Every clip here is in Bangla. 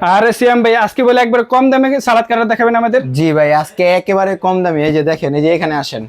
আরে সিয়াম ভাই, আজকে বলে একবার কম দামে সালাদ কাটা দেখাবেন আমাদের? জি ভাই, আজকে একেবারে কম দামে, এই যে দেখেন, এই যে এখানে আসেন।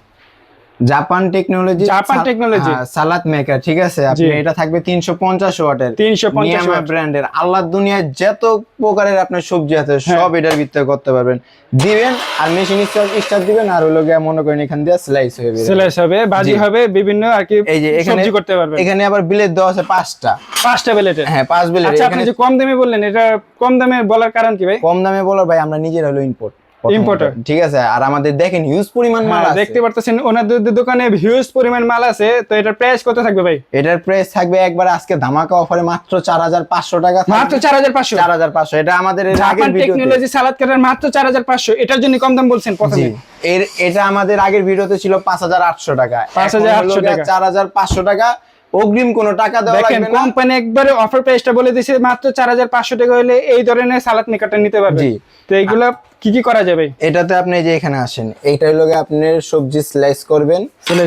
Japan technology Japan technology? Salad maker ঠিক আছে? আপনি এটা থাকবে তিনশো পঞ্চাশ ওয়াটের। 350 watt। ব্র্যান্ডের আল্লাহ দুনিয়ায় যত প্রকারের আপনার সবজি আছে হ্যাঁ। সব এটার ভিতরে করতে পারবেন। দিবেন আর মেশিন স্টার্ট দিবেন আর হলো গিয়ে মনে করেন এখান দিয়ে স্লাইস হবে। সেলাইস হবে বাজি হবে বিভিন্ন আর কি এই যে এখানে সবজি করতে পারবেন। এখানে আবার বিলেট দেওয়া আছে পাঁচটা। পাঁচটা বেলেটে হ্যাঁ পাঁচ বিলেট আচ্ছা আপনি যে কম দামে বললেন এটা কম দামে বলার কারণ কি ভাই? কম দামে বলো ভাই আমরা নিজের হলো ইম্পোর্ট Importer। ঠিক আছে আর আমাদের দেখেন হিউজ পরিমাণ মাল হ্যাঁ, আছে। দেখতে পারতেছেন ওনাদের দোকানে হিউজ পরিমাণ মাল আছে তো এটার প্রাইস কত থাকবে ভাই? এটার প্রাইস থাকবে একবার আজকে ধামাকা অফারে মাত্র চার হাজার পাঁচশো টাকা মাত্র চার হাজার পাঁচশো? চার হাজার পাঁচশো এটা আমাদের এর আগের ভিডিওতে। টেকনোলজি সালাদ কাটার মাত্র চার হাজার পাঁচশো এটার জন্য কম দাম বলছেন প্রথমে। এর এটা আমাদের আগের ভিডিওতে ছিল পাঁচ হাজার আটশো টাকা। 5,800 টাকা। চার হাজার পাঁচশো টাকা অগ্রিম কোনো টাকা দেওয়া লাগবে না। কোম্পানি একবারে অফার প্রাইসটা বলে দিয়েছে মাত্র চার হাজার পাঁচশো টাকা হলে এই ধরনের সালাদ মেকারটা নিতে পারবে জি। তো এইগুলা কি কি করা যাবে? এটাতে আপনি যে এখানে আসেন এইটা হলো আপনি সবজি স্লাইস করবেন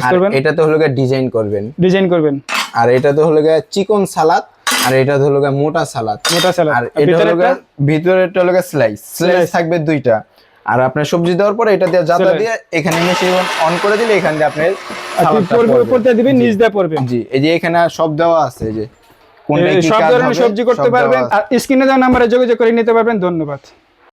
আর করবেন। এটাতে হলো গিয়ে ডিজাইন করবেন। ডিজাইন করবেন। আর এটাতে হলো গিয়ে চিকন সালাদ আর এটাতে হলো গিয়ে মোটা সালাদ মোটা সালাদ আর এটা হলো ভিতরেরটা? ভিতরেরটা হলো স্লাইস স্লাইস থাকবে দুইটা। আর আপনার সবজি দেওয়ার পরে এটা দিয়ে জাতা দিয়ে এখানে মেশিন অন করে দিলে এখান দিয়ে আপনি করতে দিবেন নিচ দিয়ে পড়বে জি এই যে এখানে সব দেওয়া আছে এই যে কোন সব ধরনের সবজি করতে পারবেন। আর স্ক্রিনে দেওয়া নম্বরে যোগাযোগ করে নিতে পারবেন ধন্যবাদ।